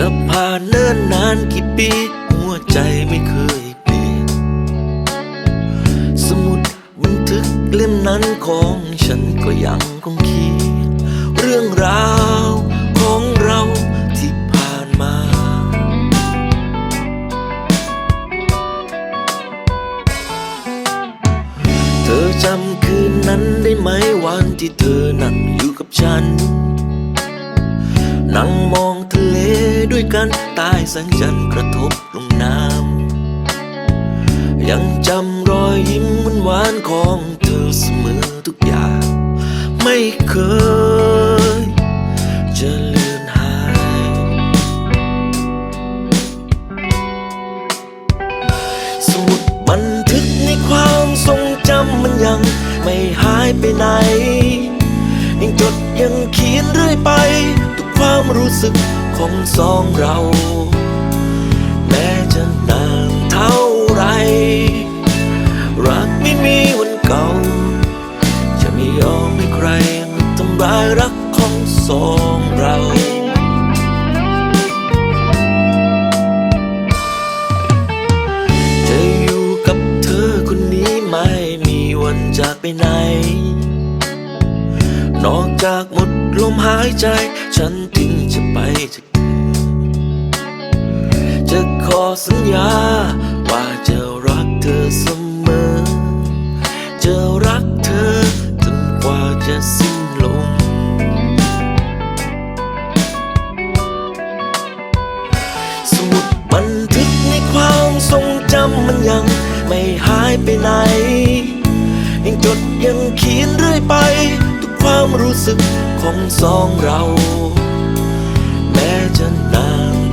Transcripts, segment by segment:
จะผ่านเนิ่นนานกี่ปี หัวใจไม่เคยเปลี่ยน สมุดบันทึกเล่มนั้นของฉันก็ยังคงเขียนเรื่องราวของเราที่ผ่านมา เธอจำคืนนั้นได้ไหมวันที่เธอนั่งอยู่กับฉัน นั่งมองทะเลด้วยกันใต้แสงจันทร์กระทบลงน้ำยังจำรอยยิ้มหวานของเธอเสมอทุกอย่าง ไม่เคยจะเลือนหายสมุดบันทึกในความทรงจำมันยังไม่หายไปไหน ยังจดยังเขียนเรื่อยไปทุก ความรู้สึกของสองเรา แม้จะนานเท่าไร รักไม่มีวันเก่า จะไม่ยอมให้ใครมาทำร้ายรักของสองเราจะอยู่กับเธอคนนี้ไม่มีวันจากไปไหน นอกจากหมดลมหายใจ ฉันถึงจะไปจากเธอจะขอสัญญา ว่าจะรักเธอเสมอ จะรักเธอจนกว่าจะสิ้นลมสมุดบันทึกในความทรงจำมันยัง ไม่หายไปไหน ยังจดยังเขียนเรื่อยไป ความรู้สึกของสองเรา แม้จะนาน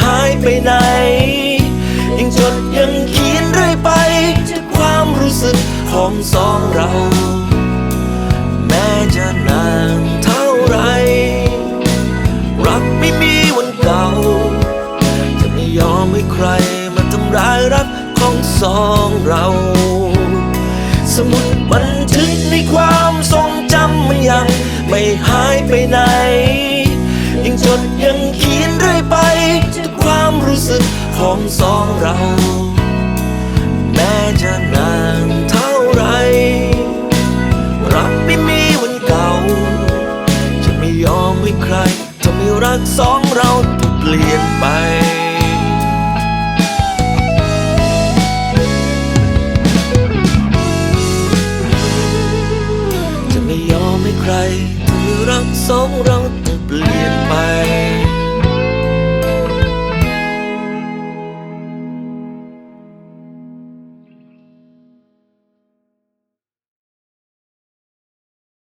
หายไปไหน ยังจดยังเขียนเรื่อยไปจากความรู้สึกของสองเรา แม้จะนานเท่าไร รักไม่มีวันเก่า จะไม่ยอมให้ใครมาทำร้ายรักของสองเรา สมุดบันทึกในความทรงจำมันยัง ไม่หายไปไหน ยังจดยังเขี ของสองเรา แม้จะนานเท่าไร รักไม่มีวันเก่า จะไม่ยอมให้ใครทำให้รักสองเราต้องเปลี่ยนไปจะไม่ยอมให้ใครทำให้รักสองเราต้องเปลี่ยนไป